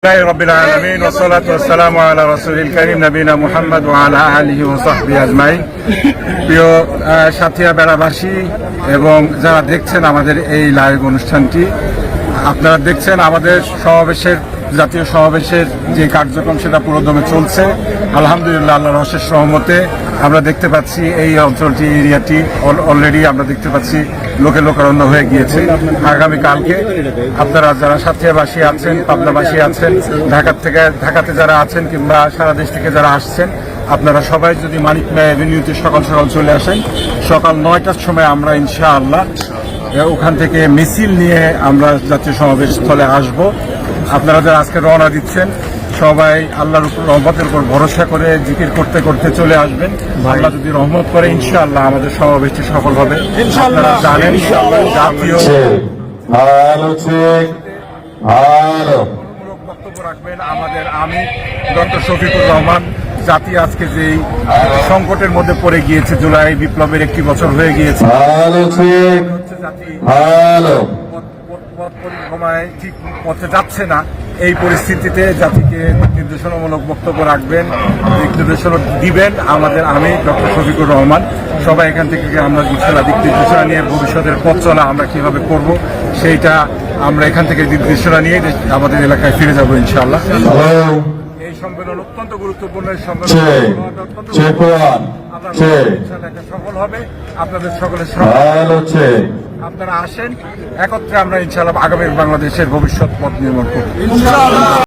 لله رب العالمين والصلاة والسلام على رسول الكريم نبينا محمد وعلى آله وصحبه أجمعين প্রিয় আহ, সাথিয়া বেড়াবাসী এবং যারা দেখছেন আমাদের এই লাইভ অনুষ্ঠানটি আপনারা দেখছেন আমাদের সমাবেশের জাতীয় সমাবেশের যে কার্যক্রম, সেটা পুরোদমে চলছে। আলহামদুলিল্লাহ, আল্লাহর অশেষ সহমতে আমরা দেখতে পাচ্ছি এই অঞ্চলটি, এরিয়াটি অলরেডি আমরা দেখতে পাচ্ছি লোকে লোকারণ্য হয়ে গিয়েছে। আগামীকালকে আপনারা যারা সাথিয়াবাসী আছেন, পাবনাবাসী আছেন ঢাকা থেকে, ঢাকাতে যারা আছেন কিংবা সারা দেশ থেকে যারা আসছেন, আপনারা সবাই যদি মানিক অ্যাভিনিউতে সকাল সকাল চলে আসেন, সকাল নয়টার সময় আমরা ইনশাআল্লাহ ওখান থেকে মিছিল নিয়ে আমরা জাতীয় সমাবেশ স্থলে আসব। আপনারা যারা আজকে রওনা দিচ্ছেন সবাই আল্লাহর উপর রহমতের উপর ভরসা করে জিকির করতে করতে চলে আসবেন। আল্লাহ যদি রহমত করে ইনশাআল্লাহ আমাদের সমাবেশটি সফল হবে। আপনারা জানেন জাতীয় বক্তব্য রাখবেন আমাদের আমি ডক্টর শফিকুর রহমান। জাতি আজকে যেই সংকটের মধ্যে পড়ে গিয়েছে জুলাই বিপ্লবের একটি বছর হয়ে গিয়েছে। জাতি পথ- পরিক্রমায় ঠিক পথে যাচ্ছে না। এই পরিস্থিতিতে জাতিকে নির্দেশনামূলক বক্তব্য রাখবেন দিক নির্দেশনা দিবেন আমাদের আমি, ডক্টর শফিকুর রহমান। সবাই এখান থেকে আমরা ইনশাল্লাহ দিক নির্দেশনা নিয়ে ভবিষ্যতের পথ চলা আমরা কীভাবে করব, সেইটা আমরা এখান থেকে নির্দেশনা নিয়ে আমাদের এলাকায় ফিরে যাব এই সম্মেলন অত্যন্ত গুরুত্বপূর্ণ এই সম্মেলন আপনার সফল হবে। আপনাদের সকলের আপনারা আসেন। একত্রে আমরা ইনশাল্লাহ আগামী বাংলাদেশের ভবিষ্যৎ পথ নির্মাণ করব।